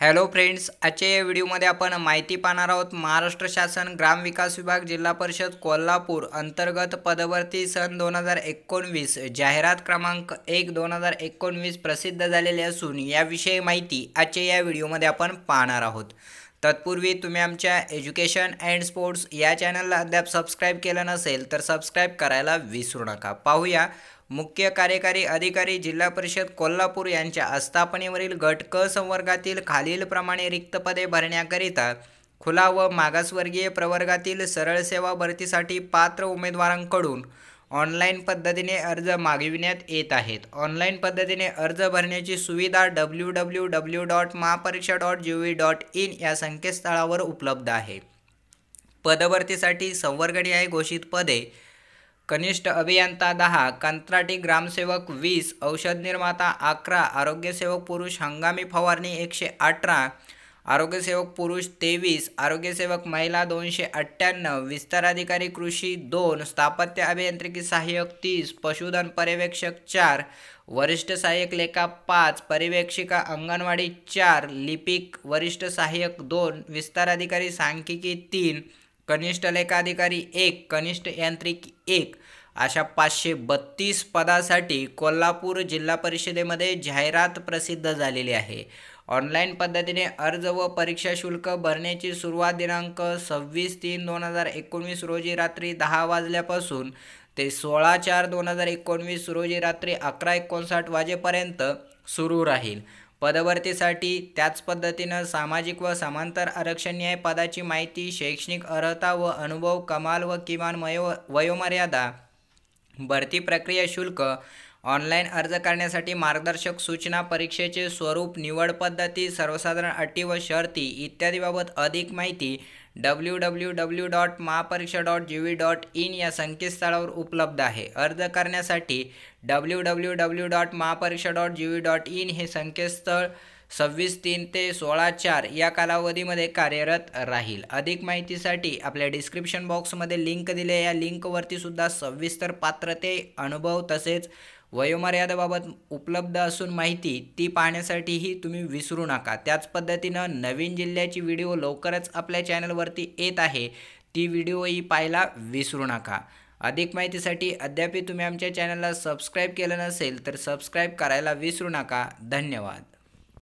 Hello friends आजच्या या व्हिडिओमध्ये आपण माहिती पाहणार आहोत महाराष्ट्र शासन ग्रामविकास विभाग जिल्हा परिषद कोल्हापूर अंतर्गत पदवर्ती सन दोन हजार एकोणवीस जाहिरात क्रमांक एक दोन हजार एकोणवीस प्रसिद्ध झालेले असून याविषयी माहिती आजच्या या व्हिडिओमध्ये आपण पाहणार आहोत. तत्पूर्वी तुम्ही आमच्या एज्युकेशन अँड स्पोर्ट्स या चॅनलला अद्याप सबस्क्राईब केलं नसेल तर सबस्क्राईब करायला विसरू नका. पाहूया मुख्य कार्यकारी अधिकारी जिल्हा परिषद कोल्हापूर यांच्या आस्थापनेवरील गट क संवर्गातील खालीलप्रमाणे रिक्त पदे भरण्याकरिता खुला व मागासवर्गीय प्रवर्गातील सरळ सेवा भरतीसाठी पात्र उमेदवारांकडून ऑनलाईन पद्धतीने अर्ज मागविण्यात येत आहेत. ऑनलाईन पद्धतीने अर्ज भरण्याची सुविधा W W W dot Mahapariksha dot G V dot in या संकेतस्थळावर उपलब्ध आहे. पदभरतीसाठी संवर्गणी घोषित पदे कनिष्ठ अभियंता दहा कंत्राटी ग्रामसेवक वीस औषध निर्माता अकरा आरोग्यसेवक पुरुष हंगामी फवारणी एकशे अठरा आरोग्यसेवक पुरुष तेवीस आरोग्यसेवक महिला दोनशे अठ्ठ्याण्णव विस्ताराधिकारी कृषी दोन स्थापत्य अभियांत्रिकी सहाय्यक तीस पशुधन पर्यवेक्षक चार वरिष्ठ सहाय्यक लेखा पाच पर्यवेक्षिका अंगणवाडी चार लिपिक वरिष्ठ सहाय्यक दोन विस्ताराधिकारी सांख्यिकी तीन कनिष्ठ लेखाधिकारी एक कनिष्ठ यांत्रिक एक अशा पाचशे बत्तीस पदासाठी कोल्हापूर जिल्हा परिषदेमध्ये जाहिरात प्रसिद्ध झालेली आहे. ऑनलाईन पद्धतीने अर्ज व परीक्षा शुल्क भरण्याची सुरुवात दिनांक सव्वीस तीन दोन हजार एकोणवीस रोजी रात्री दहा वाजल्यापासून ते सोळा चार दोन हजार एकोणवीस रोजी रात्री अकरा एकोणसाठ वाजेपर्यंत सुरू राहील. पदभरतीसाठी त्याच पद्धतीनं सामाजिक व समांतर आरक्षण न्याय पदाची माहिती शैक्षणिक अर्हता व अनुभव कमाल व किमान वयो वयोमर्यादा भरती प्रक्रिया शुल्क ऑनलाईन अर्ज करण्यासाठी मार्गदर्शक सूचना परीक्षेचे स्वरूप निवड पद्धती सर्वसाधारण अटी व शर्ती इत्यादीबाबत अधिक माहिती W W W dot Mahapariksha dot G V dot in या संकेतस्थळावर उपलब्ध आहे. अर्ज करण्यासाठी W W W dot Mahapariksha dot G V dot in हे संकेतस्थळ सव्वीस तीन ते सोळा चार या कालावधीमध्ये कार्यरत राहील. अधिक माहितीसाठी आपल्या डिस्क्रिप्शन बॉक्समध्ये लिंक दिले या लिंकवरती सुद्धा सविस्तर पात्रते अनुभव तसेच वयोमर्यादेबाबत उपलब्ध असून माहिती ती पाहण्यासाठीही तुम्ही विसरू नका. त्याच पद्धतीनं नवीन जिल्ह्याची व्हिडिओ लवकरच आपल्या चॅनलवरती येत आहे. ती व्हिडिओही पाहायला विसरू नका. अधिक माहितीसाठी अद्याप तुम्ही आमच्या चॅनलला सबस्क्राईब केलं नसेल तर सबस्क्राईब करायला विसरू नका. धन्यवाद.